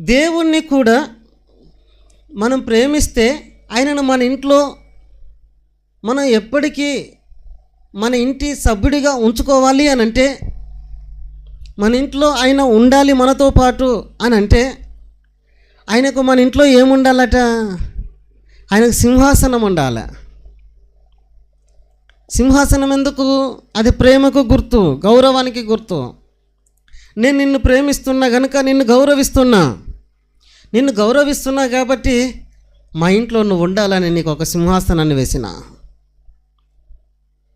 దేవుణ్ణి కూడా మనం ప్రేమిస్తే ఆయనను మన ఇంట్లో మనం ఎప్పటికీ మన ఇంటి సభ్యుడిగా ఉంచుకోవాలి అని అంటే మన ఇంట్లో ఆయన ఉండాలి మనతో పాటు అని అంటే ఆయనకు మన ఇంట్లో ఏముండాలట? ఆయనకు సింహాసనం ఉండాలి. సింహాసనం ఎందుకు? అది ప్రేమకు గుర్తు గౌరవానికి గుర్తు. నేను నిన్ను ప్రేమిస్తున్నా కనుక నిన్ను గౌరవిస్తున్నా. నిన్ను గౌరవిస్తున్నా కాబట్టి మా ఇంట్లో నువ్వు ఉండాలని నీకు ఒక సింహాసనాన్ని వేసిన.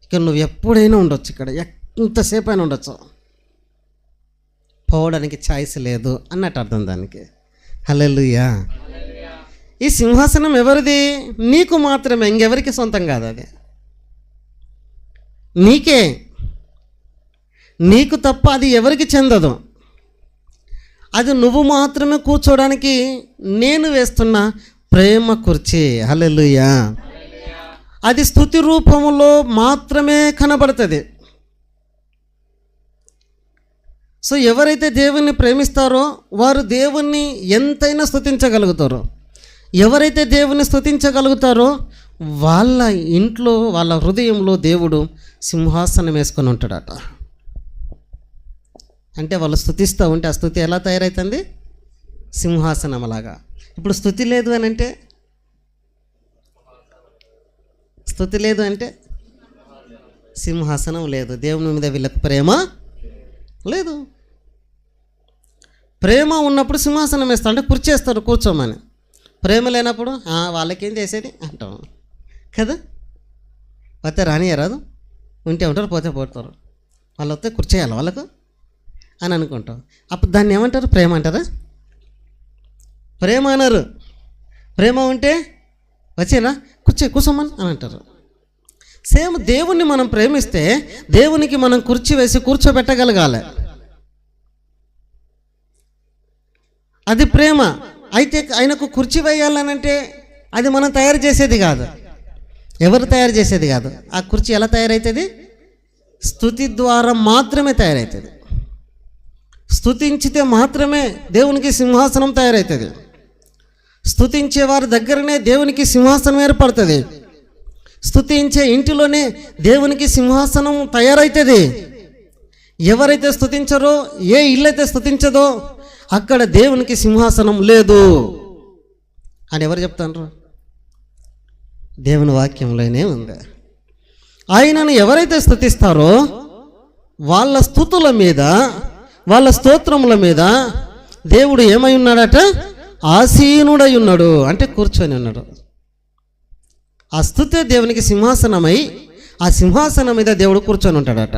ఇక నువ్వు ఎప్పుడైనా ఉండొచ్చు ఇక్కడ. ఎంతసేపు అయినా ఉండొచ్చు. పోవడానికి ఛాయిస్ లేదు అన్నట్టు అర్థం దానికి. హల్లెలూయా. ఈ సింహాసనం ఎవరిది? నీకు మాత్రమే. ఇంకెవరికి సొంతం కాదు అది. నీకే. నీకు తప్ప అది ఎవరికి చెందదు? అది నువ్వు మాత్రమే కూర్చోడానికి నేను వేస్తున్న ప్రేమ కుర్చీ. హలెలుయా అది స్థుతి రూపంలో మాత్రమే కనబడుతుంది. సో ఎవరైతే దేవుణ్ణి ప్రేమిస్తారో వారు దేవుణ్ణి ఎంతైనా స్థుతించగలుగుతారో. ఎవరైతే దేవుణ్ణి స్థుతించగలుగుతారో వాళ్ళ ఇంట్లో వాళ్ళ హృదయంలో దేవుడు సింహాసనం వేసుకొని ఉంటాడట. అంటే వాళ్ళు స్థుతిస్తూ ఉంటే ఆ స్థుతి ఎలా తయారవుతుంది సింహాసనం అలాగా ఇప్పుడు స్థుతి లేదు అని అంటే? స్థుతి లేదు అంటే? సింహాసనం లేదు. దేవుని మీద వీళ్ళకి ప్రేమ లేదు. ప్రేమ ఉన్నప్పుడు సింహాసనం వేస్తారు. అంటే కూర్చేస్తారు కూర్చోమని. ప్రేమ లేనప్పుడు వాళ్ళకేం చేసేది? అంటాం. కదా? పోతే రానియరాదు ఉంటే ఉంటారు పోతే పోతారు. వాళ్ళు వస్తే కూర్చేయాలి వాళ్ళకు? అని అనుకుంటాం. అప్పుడు దాన్ని ఏమంటారు? ప్రేమ అంటారా? ప్రేమ అన్నారు ప్రేమ ఉంటే వచ్చేనా? కూర్చో కూసమ్మని అని అంటారు. సేమ్ దేవుణ్ణి మనం ప్రేమిస్తే దేవునికి మనం కుర్చీ వేసి కూర్చోబెట్టగలగాలి. అది ప్రేమ. అయితే ఆయనకు కుర్చీ వేయాలనంటే అది మనం తయారు చేసేది కాదు. ఎవరు తయారు చేసేది కాదు. ఆ కుర్చీ ఎలా తయారవుతుంది స్థుతి ద్వారా మాత్రమే తయారవుతుంది స్థుతించితే మాత్రమే దేవునికి సింహాసనం తయారవుతుంది స్థుతించే వారి దగ్గరనే దేవునికి సింహాసనం ఏర్పడుతుంది. స్థుతించే ఇంటిలోనే దేవునికి సింహాసనం తయారవుతుంది ఎవరైతే స్థుతించరో ఏ ఇల్లు అయితే స్థుతించదో అక్కడ దేవునికి సింహాసనం లేదు. అని ఎవరు చెప్తాను దేవుని వాక్యంలోనే ఉంది. ఆయనను ఎవరైతే స్థుతిస్తారో వాళ్ళ స్థుతుల మీద వాళ్ళ స్తోత్రముల మీద దేవుడు ఏమై ఉన్నాడట? ఆసీనుడై ఉన్నాడు అంటే కూర్చొని ఉన్నాడు. ఆ స్థుతే దేవునికి సింహాసనమై ఆ సింహాసనం మీద దేవుడు కూర్చొని ఉంటాడట.